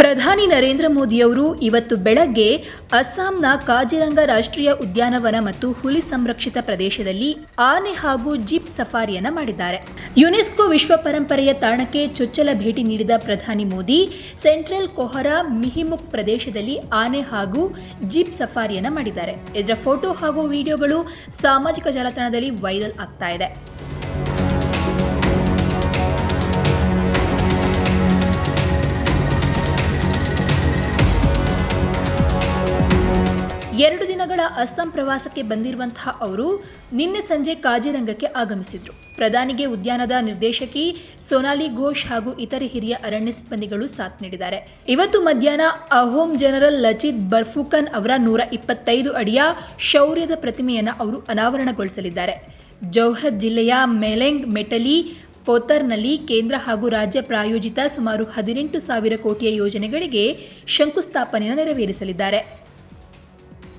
ಪ್ರಧಾನಿ ನರೇಂದ್ರ ಮೋದಿಯವರು ಇವತ್ತು ಬೆಳಗ್ಗೆ ಅಸ್ಸಾಂನ ಕಾಜಿರಂಗ ರಾಷ್ಟ್ರೀಯ ಉದ್ಯಾನವನ ಮತ್ತು ಹುಲಿ ಸಂರಕ್ಷಿತ ಪ್ರದೇಶದಲ್ಲಿ ಆನೆ ಹಾಗೂ ಜೀಪ್ ಸಫಾರಿಯನ್ನು ಮಾಡಿದ್ದಾರೆ. ಯುನೆಸ್ಕೋ ವಿಶ್ವ ಪರಂಪರೆಯ ತಾಣಕ್ಕೆ ಚೊಚ್ಚಲ ಭೇಟಿ ನೀಡಿದ ಪ್ರಧಾನಿ ಮೋದಿ, ಸೆಂಟ್ರಲ್ ಕೊಹರಾ ಮಿಹಿಮುಖ್ ಪ್ರದೇಶದಲ್ಲಿ ಆನೆ ಹಾಗೂ ಜೀಪ್ ಸಫಾರಿಯನ್ನು ಮಾಡಿದ್ದಾರೆ. ಇದರ ಫೋಟೋ ಹಾಗೂ ವಿಡಿಯೋಗಳು ಸಾಮಾಜಿಕ ಜಾಲತಾಣದಲ್ಲಿ ವೈರಲ್ ಆಗ್ತಾ ಇದೆ. ಎರಡು ದಿನಗಳ ಅಸ್ಸಾಂ ಪ್ರವಾಸಕ್ಕೆ ಬಂದಿರುವಂತಹ ಅವರು ನಿನ್ನೆ ಸಂಜೆ ಕಾಜಿರಂಗಕ್ಕೆ ಆಗಮಿಸಿದ್ರು. ಪ್ರಧಾನಿಗೆ ಉದ್ಯಾನದ ನಿರ್ದೇಶಕಿ ಸೋನಾಲಿ ಘೋಷ್ ಹಾಗೂ ಇತರೆ ಹಿರಿಯ ಅರಣ್ಯ ಸಿಬ್ಬಂದಿಗಳು ಸಾಥ್ ನೀಡಿದ್ದಾರೆ. ಇವತ್ತು ಮಧ್ಯಾಹ್ನ ಅಹೋಮ್ ಜನರಲ್ ಲಚಿತ್ ಬರ್ಫುಕನ್ ಅವರ ನೂರ ಇಪ್ಪತ್ತೈದು ಅಡಿಯ ಶೌರ್ಯದ ಪ್ರತಿಮೆಯನ್ನು ಅವರು ಅನಾವರಣಗೊಳಿಸಲಿದ್ದಾರೆ. ಜೌಹರತ್ ಜಿಲ್ಲೆಯ ಮೆಲೆಂಗ್ ಮೆಟಲಿ ಪೋತರ್ನಲ್ಲಿ ಕೇಂದ್ರ ಹಾಗೂ ರಾಜ್ಯ ಪ್ರಾಯೋಜಿತ ಸುಮಾರು ಹದಿನೆಂಟು ಸಾವಿರ ಕೋಟಿಯ ಯೋಜನೆಗಳಿಗೆ ಶಂಕುಸ್ಥಾಪನೆಯನ್ನು ನೆರವೇರಿಸಲಿದ್ದಾರೆ.